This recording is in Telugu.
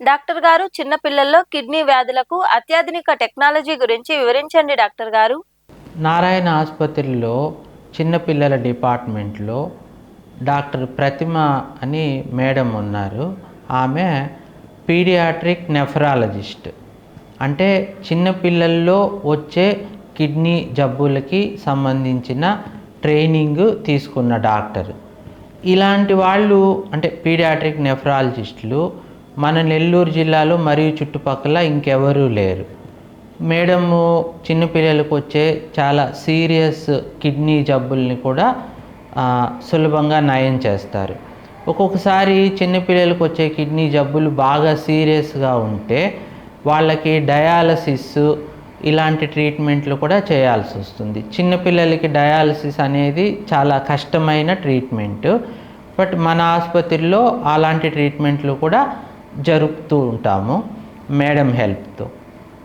డాక్టర్ గారు చిన్నపిల్లల్లో కిడ్నీ వ్యాధులకు అత్యాధునిక టెక్నాలజీ గురించి వివరించండి డాక్టర్ గారు. నారాయణ ఆసుపత్రిలో చిన్నపిల్లల డిపార్ట్మెంట్లో డాక్టర్ ప్రతిమ అని మేడం ఉన్నారు. ఆమె పీడియాట్రిక్ నెఫ్రాలజిస్ట్. అంటే చిన్నపిల్లల్లో వచ్చే కిడ్నీ జబ్బులకి సంబంధించిన ట్రైనింగ్ తీసుకున్న డాక్టర్. ఇలాంటి వాళ్ళు అంటే పీడియాట్రిక్ నెఫ్రాలజిస్టులు మన నెల్లూరు జిల్లాలో మరియు చుట్టుపక్కల ఇంకెవరూ లేరు. మేడము చిన్నపిల్లలకు వచ్చే చాలా సీరియస్ కిడ్నీ జబ్బుల్ని కూడా సులభంగా నయం చేస్తారు. ఒక్కొక్కసారి చిన్నపిల్లలకు వచ్చే కిడ్నీ జబ్బులు బాగా సీరియస్గా ఉంటే వాళ్ళకి డయాలసిస్ ఇలాంటి ట్రీట్మెంట్లు కూడా చేయాల్సి వస్తుంది. చిన్నపిల్లలకి డయాలసిస్ అనేది చాలా కష్టమైన ట్రీట్మెంట్. బట్ మన ఆసుపత్రిలో అలాంటి ట్రీట్మెంట్లు కూడా జరుపుతూ ఉంటాము మేడం హెల్ప్తో.